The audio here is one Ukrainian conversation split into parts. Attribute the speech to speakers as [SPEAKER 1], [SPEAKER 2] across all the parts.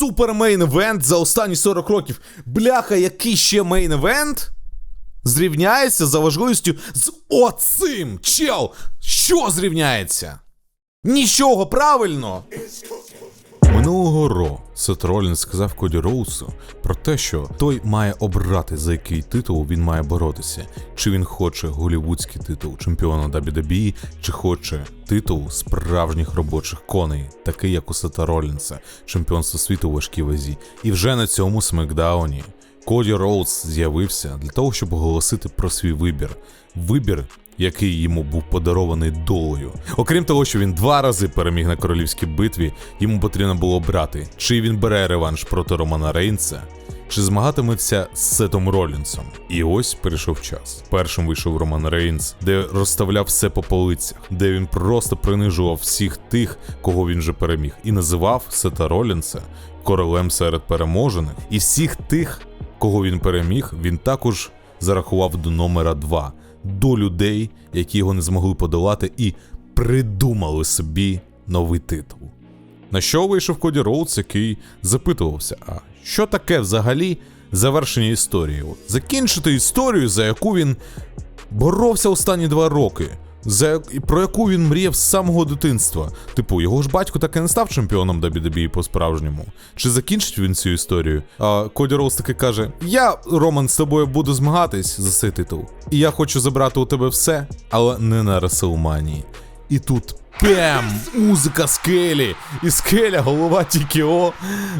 [SPEAKER 1] супер мейн-евент за останні 40 років. Бляха, який ще мейн-евент? Зрівняється за важливістю з оцим. Чел! Що зрівняється? Нічого, правильно! Минулого ро Сет Ролінс сказав Коді Роусу про те, що той має обрати, за який титул він має боротися. Чи він хоче голівудський титул чемпіона WWE, чи хоче титул справжніх робочих коней, такий як у Сета Ролінса, чемпіонство світу у важкій вазі. І вже на цьому смакдауні Коді Роуз з'явився для того, щоб оголосити про свій вибір. Вибір, який йому був подарований долею. Окрім того, що він два рази переміг на королівській битві, йому потрібно було обрати, чи він бере реванш проти Романа Рейнса, чи змагатиметься з Сетом Ролінсом. І ось прийшов час. Першим вийшов Роман Рейнс, де розставляв все по полицях, де він просто принижував всіх тих, кого він вже переміг, і називав Сета Ролінса королем серед переможених. І всіх тих, кого він переміг, він також зарахував до номера 2 до людей, які його не змогли подолати, і придумали собі новий титул. На що вийшов Коді Роудс, який запитувався: а що таке взагалі завершення історії? Закінчити історію, за яку він боровся останні два роки. За про яку він мріяв з самого дитинства. Типу, його ж батько так і не став чемпіоном WWE по-справжньому. Чи закінчить він цю історію? А Коді Роуз таки каже: Я, Роман, з тобою буду змагатись за цей титул. І я хочу забрати у тебе все, але не на Реселманії. І тут Пем! Музика скелі! І скеля, голова Тікіо,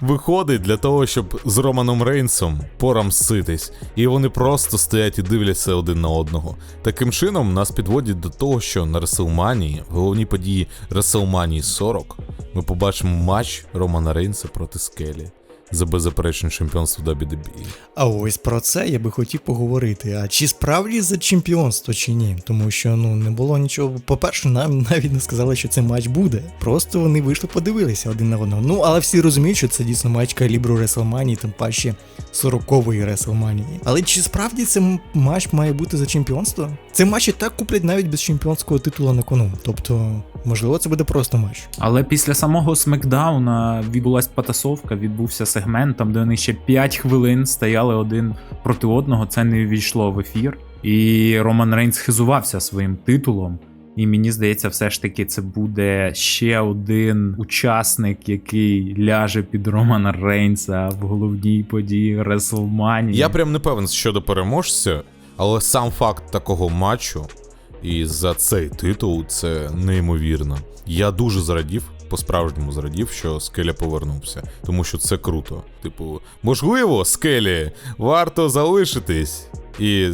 [SPEAKER 1] виходить для того, щоб з Романом Рейнсом порамситись. І вони просто стоять і дивляться один на одного. Таким чином, нас підводять до того, що на Реселманії, в головній події Реселманії 40, ми побачимо матч Романа Рейнса проти скелі. За беззаперечне чемпіонство WWE.
[SPEAKER 2] А ось про це я би хотів поговорити. А чи справді за чемпіонство, чи ні? Тому що ну не було нічого. По-перше, нам навіть не сказали, що це матч буде. Просто вони вийшли, подивилися один на одного. Ну але всі розуміють, що це дійсно матч калібру Реслманії, тим паче 40-ї Реслманії. Але чи справді це матч має бути за чемпіонство? Це матч і так куплять навіть без чемпіонського титулу на кону. Тобто, можливо, це буде просто матч.
[SPEAKER 3] Але після самого смекдауна відбулась потасовка, відбувся сегмент, там де вони ще 5 хвилин стояли один проти одного. Це не ввійшло в ефір. І Роман Рейнс хизувався своїм титулом. І мені здається, все ж таки це буде ще один учасник, який ляже під Романа Рейнса в головній події Реслманії.
[SPEAKER 1] Я прям не певен щодо переможця, але сам факт такого матчу і за цей титул це неймовірно. Я дуже зрадів, по-справжньому зрадів, що Скеля повернувся, тому що це круто. Типу, можливо, Скелі варто залишитись і.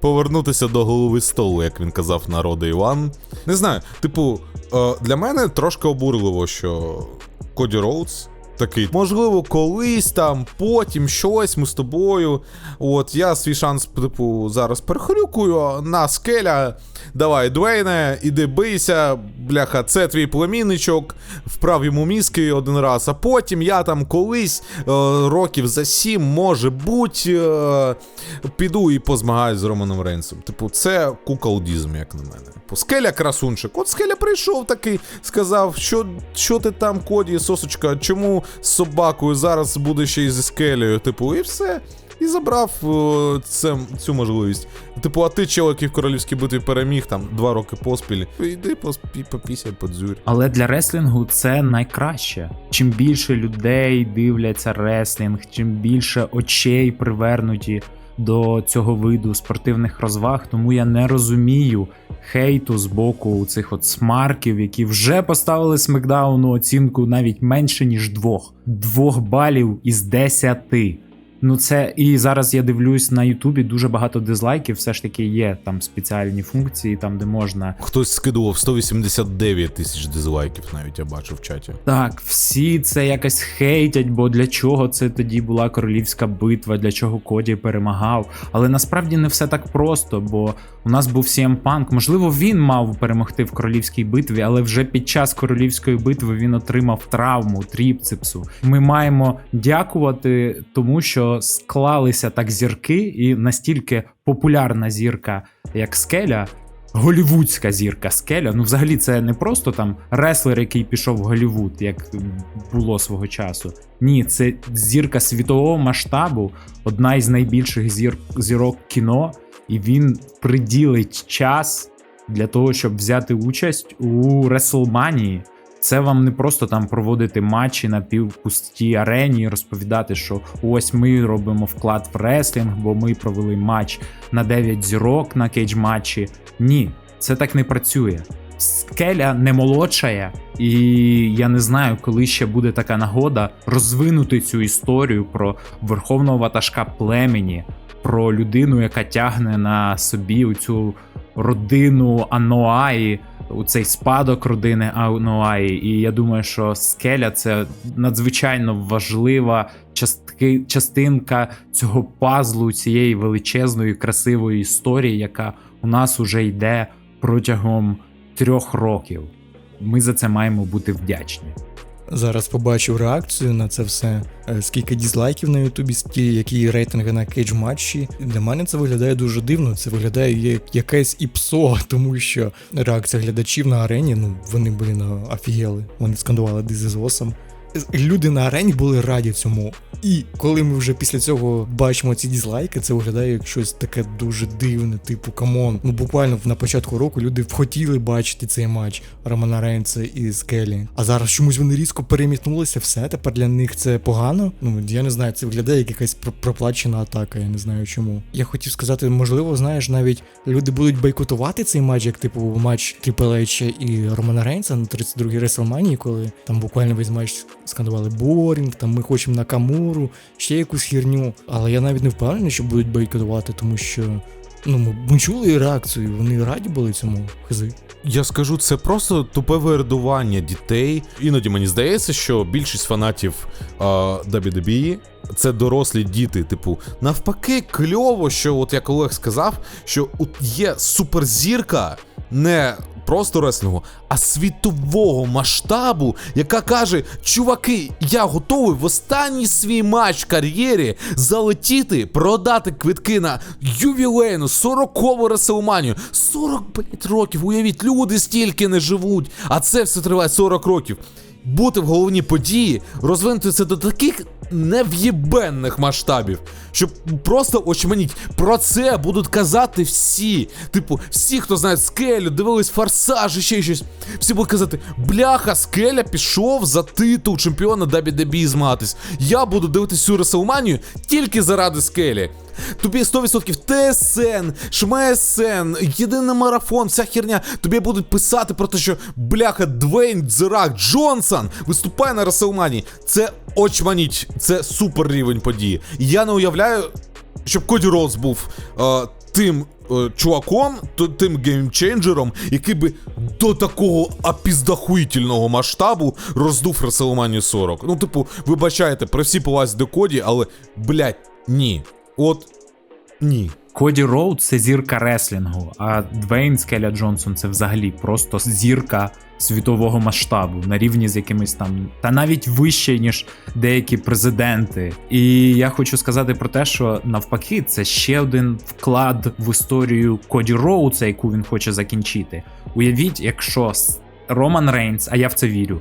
[SPEAKER 1] Повернутися до голови столу, як він казав на Рода Іван. Не знаю, типу, е, для мене трошки обурливо, що Коді Роудс такий, можливо, колись там, потім щось ми з тобою. От я свій шанс, типу, зараз перехрюкую на скеля. Давай, Двейне, іди бийся, бляха, це твій племінничок, вправ йому мізки один раз, а потім я там колись е, років за сім, може бути, е, піду і позмагаюсь з Романом Рейнсом. Типу, це куколдізм, як на мене. Типу, Скеля красунчик. От скеля прийшов такий, сказав, що, що ти там, Коді, сосочка, чому з собакою зараз буде ще й зі скелею, типу, і все. І забрав це, цю можливість. Типу, а ти, чел, який в королівській битві переміг там два роки поспіль. Йди поспі, попісяй, подзюрь.
[SPEAKER 3] Але для реслінгу це найкраще. Чим більше людей дивляться реслінг, чим більше очей привернуті до цього виду спортивних розваг, тому я не розумію хейту з боку цих от смарків, які вже поставили смакдауну оцінку навіть менше ніж двох. Двох балів із десяти. Ну, це і зараз я дивлюсь на Ютубі дуже багато дизлайків. Все ж таки є там спеціальні функції, там де можна
[SPEAKER 1] Хтось скидував 189 тисяч дизлайків, навіть я бачив в чаті.
[SPEAKER 3] Так, всі це якось хейтять, бо для чого це тоді була королівська битва, для чого Коді перемагав. Але насправді не все так просто, бо у нас був CM Punk. Можливо, він мав перемогти в королівській битві, але вже під час королівської битви він отримав травму тріпцепсу. Ми маємо дякувати тому, що склалися так зірки, і настільки популярна зірка, як Скеля. голівудська зірка скеля. Ну, взагалі, це не просто там реслер, який пішов в Голівуд, як було свого часу. Ні, це зірка світового масштабу, одна із найбільших зір, зірок кіно, і він приділить час для того, щоб взяти участь у Реслманії. Це вам не просто там проводити матчі на півпустій арені і розповідати, що ось ми робимо вклад в реслінг, бо ми провели матч на 9 зірок на кейдж матчі. Ні, це так не працює. Скеля не молодшає, і я не знаю, коли ще буде така нагода розвинути цю історію про верховного ватажка племені, про людину, яка тягне на собі цю родину Аноаї, у цей спадок родини Ануаї, І я думаю, що скеля це надзвичайно важлива частки, частинка цього пазлу, цієї величезної, красивої історії, яка у нас уже йде протягом трьох років. Ми за це маємо бути вдячні.
[SPEAKER 2] Зараз побачив реакцію на це все. Е, Скільки дізлайків на Ютубі, які рейтинги на кейдж матчі. Для мене це виглядає дуже дивно. Це виглядає як якесь іпсо, тому що реакція глядачів на арені, ну вони блін офігели. Вони скандували This is awesome. Люди на арені були раді цьому. І коли ми вже після цього бачимо ці дізлайки, це виглядає як щось таке дуже дивне, типу, камон. Ну буквально на початку року люди хотіли бачити цей матч Романа Рейнса і Скелі. А зараз чомусь вони різко перемітнулися, все тепер для них це погано. Ну я не знаю, це виглядає як якась проплачена атака, я не знаю чому. Я хотів сказати, можливо, знаєш, навіть люди будуть бойкотувати цей матч, як типу матч H і Романа Рейнса на 32-й WrestleMania, коли там буквально весь матч скандували Борінг, там ми хочемо Накамуру, ще якусь херню. Але я навіть не впевнений, що будуть бойкотувати, тому що ну ми, ми чули реакцію, вони раді були цьому хизи.
[SPEAKER 1] Я скажу, це просто тупе вирадування дітей. Іноді мені здається, що більшість фанатів WWE це дорослі діти. Типу, навпаки, кльово, що, от як Олег сказав, що от є суперзірка не просто реслінгу, а світового масштабу, яка каже: чуваки, я готовий в останній свій матч в кар'єрі залетіти, продати квитки на ювілейну 40-ву Реселманію. 40 блядь, років. Уявіть, люди стільки не живуть, а це все триває 40 років. Бути в головній події, розвинути це до таких нев'єбенних масштабів, щоб просто очманіть. Про це будуть казати всі. Типу, всі, хто знає скелю, дивились форсаж і ще щось. Всі будуть казати: бляха, скеля пішов за титул чемпіона WWE змагатись. Я буду дивитись цю Реселманію тільки заради скелі. Тобі 100% ТСН, ШМСН, єдиний марафон, вся херня. Тобі будуть писати про те, що бляха Двейн Дзерак Джонсон виступає на Реселманії. Це очманіть, це супер рівень події. Я не уявляю, щоб Коді Роуз був е, тим е, чуваком, тим геймченджером, який би до такого апіздахуїтельного масштабу роздув Реселманію 40. Ну, типу, вибачайте, при всій повазі до Коді, але, блядь, ні. От ні.
[SPEAKER 3] Коді Роуд це зірка реслінгу, а Двейн Скеля Джонсон це взагалі просто зірка світового масштабу на рівні з якимись там, та навіть вище, ніж деякі президенти. І я хочу сказати про те, що навпаки, це ще один вклад в історію Коді Роудса, яку він хоче закінчити. Уявіть, якщо Роман Рейнс, а я в це вірю,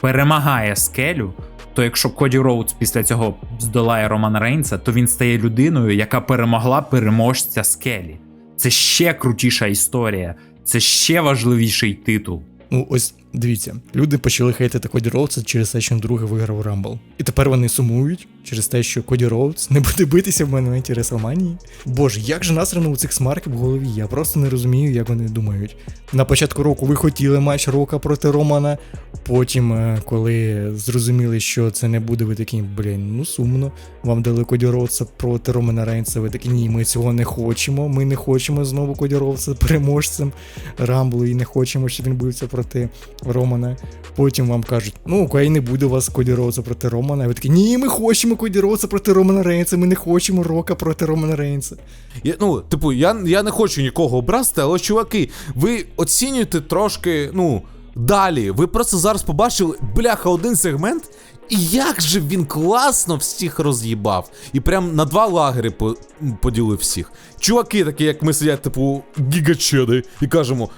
[SPEAKER 3] перемагає скелю. То якщо Коді Роудс після цього здолає Романа Рейнса, то він стає людиною, яка перемогла переможця скелі. Це ще крутіша історія, це ще важливіший титул.
[SPEAKER 2] Ну, ось дивіться, люди почали хейтити Коді Роудса через те, що він другий виграв Рамбл. І тепер вони сумують через те, що Коді Роудс не буде битися в моменті Реслманії. Боже, як же насрано у цих смарків в голові? Я просто не розумію, як вони думають. На початку року ви хотіли матч Рока проти Романа. Потім, е, коли зрозуміли, що це не буде, ви такі, блін, ну сумно. Вам дали Коді Роудса проти Романа Рейнса. Ви такі, ні, ми цього не хочемо. Ми не хочемо знову Коді Роудса переможцем Рамблу і не хочемо, щоб він бився проти Романа. Потім вам кажуть, ну окей, не буде у вас Коді Роудса проти Романа. А ви такі, ні, ми хочемо Коді Роудса проти Романа Рейнса, ми не хочемо Рока проти Романа Рейнса.
[SPEAKER 1] Я, ну, типу, я, я не хочу нікого образити, але чуваки, ви оцінюєте трошки, ну, далі. Ви просто зараз побачили, бляха, один сегмент, І як же він класно всіх роз'їбав. І прям на два лагери по- поділив всіх. Чуваки, такі як ми сидять, типу, гігачеди, і кажемо: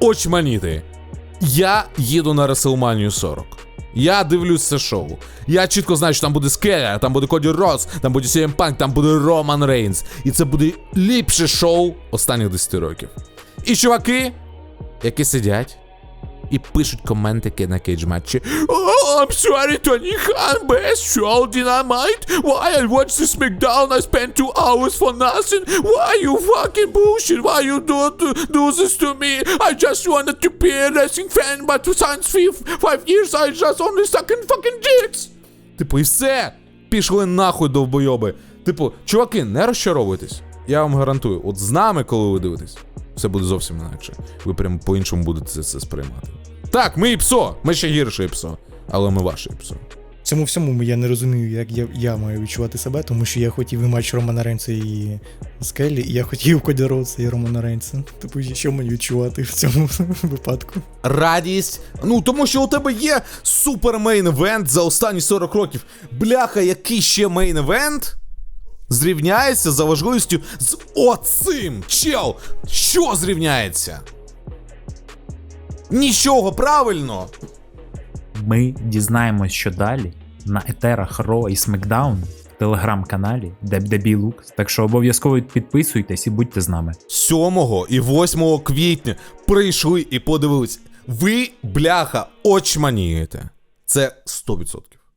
[SPEAKER 1] очманіти. Я їду на WrestleMania 40. Я дивлюсь це шоу. Я чітко знаю, що там буде Скеля, там буде Коді Рос, там буде CM Punk, там буде Роман Рейнс. І це буде ліпше шоу останніх 10 років. І чуваки, які сидять і пишуть коментики на кейдж матчі. Oh, I'm sorry, Tony Khan, best show dynamite. Why I watch this SmackDown? I spent two hours for nothing. Why you fucking bullshit? Why you do, do this to me? I just wanted to be a wrestling fan, but since five, five years I just only sucking fucking dicks. Типу, і все. Пішли нахуй довбойоби. Типу, чуваки, не розчаровуйтесь. Я вам гарантую, от з нами, коли ви дивитесь, все буде зовсім інакше. Ви прям по-іншому будете це, це сприймати. Так, ми і псо, ми ще гірше і псо, але ми ваше і псо.
[SPEAKER 2] Цьому всьому я не розумію, як я, я маю відчувати себе, тому що я хотів і матч Романа Рейнса і Скеллі, і я хотів Коді Роудса і Романа Рейнса. Типу, що мені відчувати в цьому випадку?
[SPEAKER 1] Радість. Ну, тому що у тебе є супер мейн івент за останні 40 років. Бляха, який ще мейн івент зрівняється за важливістю з оцим. Чел, що зрівняється? Нічого, правильно.
[SPEAKER 3] Ми дізнаємось, що далі на етерах Ро і Смакдаун в телеграм-каналі Дебдебі Лукс. Так що обов'язково підписуйтесь і будьте з нами.
[SPEAKER 1] 7 і 8 квітня прийшли і подивились. Ви, бляха, очманієте. Це 100%.